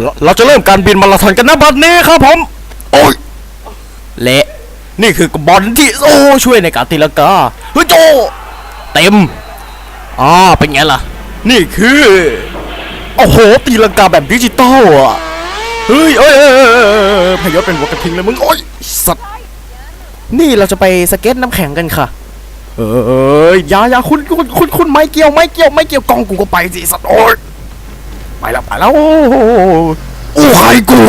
เราเราจะเริ่มการบินมาราธอนกันนะบัดนี้ครับผม โอ้ย เละ นี่คือบอลที่โอ้ช่วยในการตีลังกาเฮ้ยโจ เต็มอ่าเป็นไงล่ะ นี่คือ โอ้โห ตีลังกาแบบดิจิตอลอะ เฮ้ยเอ้ยเอ้ยเอ้ยเอ้ยเอ้ยพยศเป็นหัวกระทิงเลยมึง โอ้ย สัตว์ นี่เราจะไปสเก็ตน้ำแข็งกันค่ะ เอ้ยอยาอยาคุณคุณคุณคุณไม่เกี่ยวไม่เกี่ยวไม่เกี่ยวกล้องกูก็ไปสิสัตว์โอ้ย ไปแล้วไปแล้วโอ้ยกู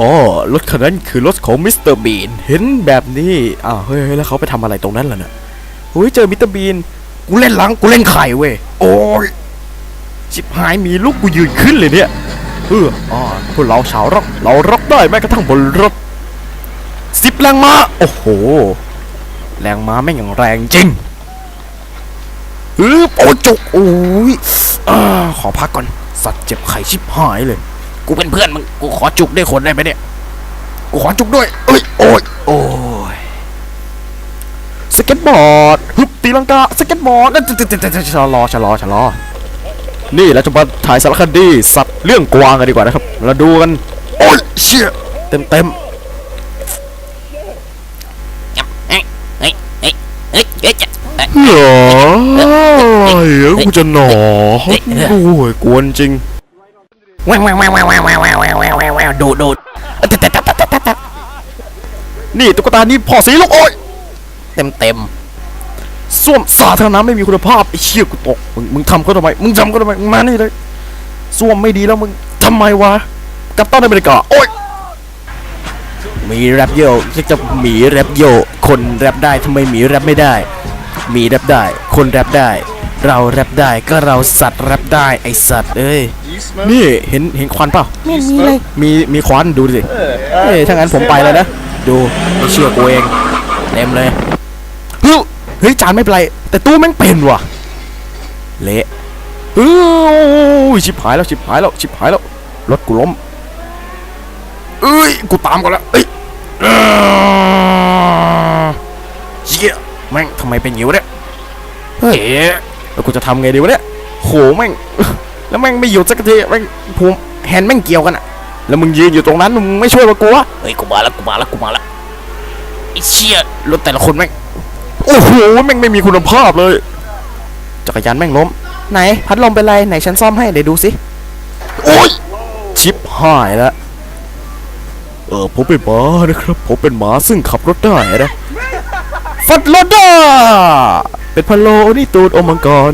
อ๋อรถคันนั้นคือรถของมิสเตอร์บีนเห็นแบบนี้อ้าวเฮ้ยแล้วเขาไปทำอะไรตรงนั้นล่ะเนี่ยเฮ้ยเจอมิสเตอร์บีนกูเล่นหลังกูเล่นไข่เว้ยโอ้ยชิบหายมีลูกกูยืนขึ้นเลยเนี่ยเอออ๋อพวกเราชาวร็อกเราร็อกได้แม้กระทั่งบนรถสิบแรงม้าโอ้โห แรงม้าไม่งอย่างแรงจริง ฮึบโอ้จุกโอ้ยอาขอพักก่อน สัตว์เจ็บไข้ชิบหายเลย กูเป็นเพื่อนมึง กูขอจุกด้วยคนได้ไหมเนี่ย กูขอจุกด้วยเอ้ยโอ้ยโอ้ยสเก็ตบอร์ดฮึบตีลังกาสเก็ตบอร์ดนั่นชะลอชะลอชะลอ นี่เราจะมาถ่ายสารคดีสัตว์เรื่องกวางกันดีกว่านะครับ เราดูกัน โอ้ยเชี่ยเต็มเต็มๆเฮ้ยเฮ้ยเฮ้ยเฮ้ยเฮ้ย จะหรอเดี๋ยวกูจะหนอโอ้ยกวนจริงแววแววแววแววแววแววแววแววแววแววแววดูดูเอ้ยตัดดนี่ตุ๊กตานี่พอสีลูกโอ้ยเต็มเต็มส้วมสาธารณะไม่มีคุณภาพไอ้เชี่ยกูตกมึงมึงทำเขาทำไมมึงทำเขาทำไมมึงมานี่เลยส้วมไม่ดีแล้วมึงทำไมวะกัปตันอเมริกาโอ้ยมีแรปโยกจะมีแรปโยคนแรปได้ทำไมมีแรปไม่ได้ มีแรปได้ คนแรปได้ เราแรปได้ก็เราสัตว์แรปได้ไอสัตว์เอ้ย นี่เห็นเห็นควันเปล่าไม่มีเลย มีมีควันดูสิเฮ้ยถ้างั้นผมไปแล้วนะ ดูไม่เชื่อกูเองเต็มเลยเฮ้ยเฮ้ยจานไม่เป็นไร แต่ตู้แม่งเป็นว่ะ เละเอ้ยชิบหายแล้วชิบหายแล้วชิบหายแล้วรถกูล้มเอ้ยกูตามก่อนแล้วเอ้ยอ่าเหี้ยแม่งทำไมเป็นอย่างนี้วะเนี่ยเฮ้ย แล้วกูจะทำไงดีวะเนี่ยโหแม่งแล้วแม่งไม่หยุดสักทีแม่งผมแฮนด์แม่งเกี่ยวกันอะแล้วมึงยืนอยู่ตรงนั้นมึงไม่ช่วยมากูวะเฮ้ยกูมาแล้วกูมาแล้วกูมาแล้วไอ้เชี่ยรถแต่ละคนแม่งโอ้โหแม่งไม่มีคุณภาพเลย จักรยานแม่งล้ม ไหน พัดลมเป็นไรไหนฉันซ่อมให้เดี๋ยวดูสิโอ้ยชิปหายแล้วเออผมเป็นหมานะครับ ผมเป็นหมาซึ่งขับรถได้นะฟัดรถได้ เป็นพะโลนี่ตูดอมมังกร